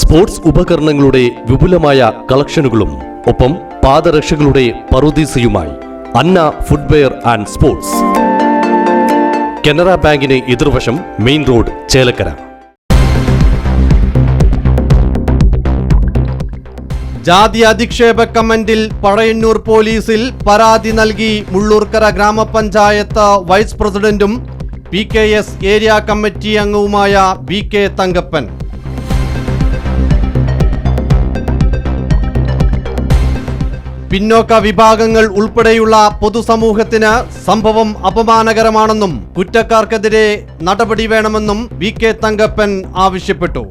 Sports ഉപകരണങ്ങളുടെ വിപുലമായ കളക്ഷനുകളും ഒപ്പം പാദരക്ഷകളുടെ പറുദീസയുമായി Anna footwear and sports. Canara ബാങ്കിന് എതിർവശം മെയിൻ റോഡ് ചേലക്കര. ജാതി അധിക്ഷേപ കമന്റിൽ പഴയന്നൂർ പോലീസിൽ പരാതി നൽകി മുള്ളൂർക്കര ഗ്രാമപഞ്ചായത്ത് വൈസ് പ്രസിഡന്റും P K S area committee അംഗവുമായ വി കെ തങ്കപ്പൻ. പിന്നോക്ക വിഭാഗങ്ങൾ ഉൾപ്പെടെയുള്ള പൊതുസമൂഹത്തിന് സംഭവം അപമാനകരമാണെന്നും കുറ്റക്കാർക്കെതിരെ നടപടി വേണമെന്നും വി കെ തങ്കപ്പൻ ആവശ്യപ്പെട്ടു.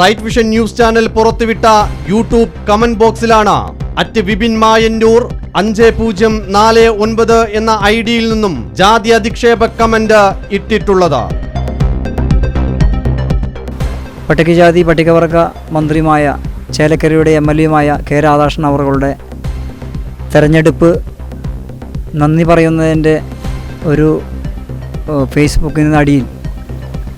റൈറ്റ് വിഷൻ ന്യൂസ് ചാനൽ പുറത്തുവിട്ട യൂട്യൂബ് കമന്റ് ബോക്സിലാണ് അറ്റ് വിപിൻ മായന്നൂർ അഞ്ച് പൂജ്യം നാല് ഒൻപത് എന്ന ഐ ഡിയിൽ നിന്നും ജാതി അധിക്ഷേപ കമന്റ് ഇട്ടിട്ടുള്ളത്. പട്ടികജാതി പട്ടികവർഗ മന്ത്രിയുമായ ചേലക്കരയുടെ എം എൽ എയുമായ കെ രാധാകൃഷ്ണൻ അവറുകളുടെ തെരഞ്ഞെടുപ്പ് നന്ദി പറയുന്നതിന്റെ ഒരു ഫേസ്ബുക്കിന് അടിയിൽ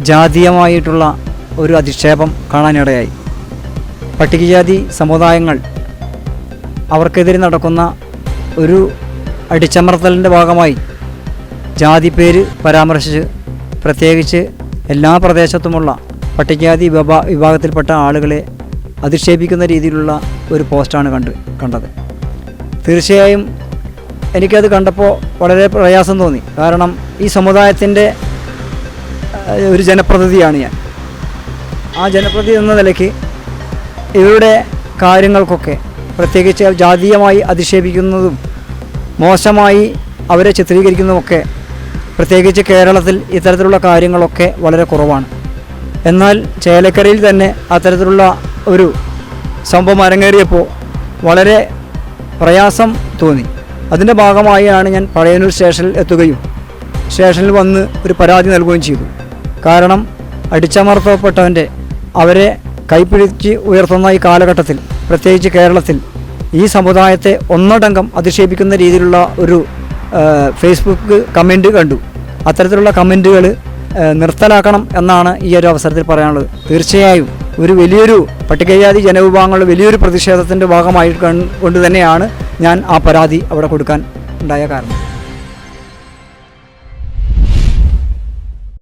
ജാതീയമായിട്ടുള്ള ഒരു അധിക്ഷേപം കാണാനിടയായി. പട്ടികജാതി സമുദായങ്ങൾ അവർക്കെതിരെ നടക്കുന്ന ഒരു അടിച്ചമർത്തലിന്റെ ഭാഗമായി ജാതി പേര് പരാമർശിച്ച് പ്രത്യേകിച്ച് എല്ലാ പ്രദേശത്തുമുള്ള പട്ടികജാതി വിഭാ വിഭാഗത്തിൽപ്പെട്ട ആളുകളെ അധിക്ഷേപിക്കുന്ന രീതിയിലുള്ള ഒരു പോസ്റ്റാണ് കണ്ട് കണ്ടത്. തീർച്ചയായും എനിക്കത് കണ്ടപ്പോൾ വളരെ പ്രയാസം തോന്നി. കാരണം ഈ സമുദായത്തിന്റെ ഒരു ജനപ്രതിനിധിയാണ് ഞാൻ. ആ ജനപ്രതി എന്ന നിലയ്ക്ക് ഇവരുടെ കാര്യങ്ങൾക്കൊക്കെ പ്രത്യേകിച്ച് ജാതീയമായി അധിക്ഷേപിക്കുന്നതും മോശമായി അവരെ ചിത്രീകരിക്കുന്നതുമൊക്കെ പ്രത്യേകിച്ച് കേരളത്തിൽ ഇത്തരത്തിലുള്ള കാര്യങ്ങളൊക്കെ വളരെ കുറവാണ്. എന്നാൽ ചേലക്കരയിൽ തന്നെ അത്തരത്തിലുള്ള ഒരു സംഭവം അരങ്ങേറിയപ്പോൾ വളരെ പ്രയാസം തോന്നി. അതിന്റെ ഭാഗമായാണ് ഞാൻ പഴയന്നൂർ സ്റ്റേഷനിൽ എത്തുകയും സ്റ്റേഷനിൽ വന്ന് ഒരു പരാതി നൽകുകയും ചെയ്തു. കാരണം അടിച്ചമർത്തപ്പെട്ടവന്റെ അവരെ കൈപ്പിടിച്ച് ഉയർത്തുന്ന ഈ കാലഘട്ടത്തിൽ പ്രത്യേകിച്ച് കേരളത്തിൽ ഈ സമുദായത്തെ ഒന്നടങ്കം അധിക്ഷേപിക്കുന്ന രീതിയിലുള്ള ഒരു ഫേസ്ബുക്ക് കമന്റ് കണ്ടു. അത്തരത്തിലുള്ള കമന്റുകൾ നിർത്തലാക്കണം എന്നാണ് ഈ ഒരു അവസരത്തിൽ പറയാനുള്ളത്. തീർച്ചയായും ഒരു വലിയൊരു പട്ടികജാതി ജനവിഭാഗങ്ങളുടെ വലിയൊരു പ്രതിഷേധത്തിന്റെ ഭാഗമായി കൊണ്ട് തന്നെയാണ് ഞാൻ ആ പരാതി അവിടെ കൊടുക്കാൻ ഉണ്ടായ കാരണം.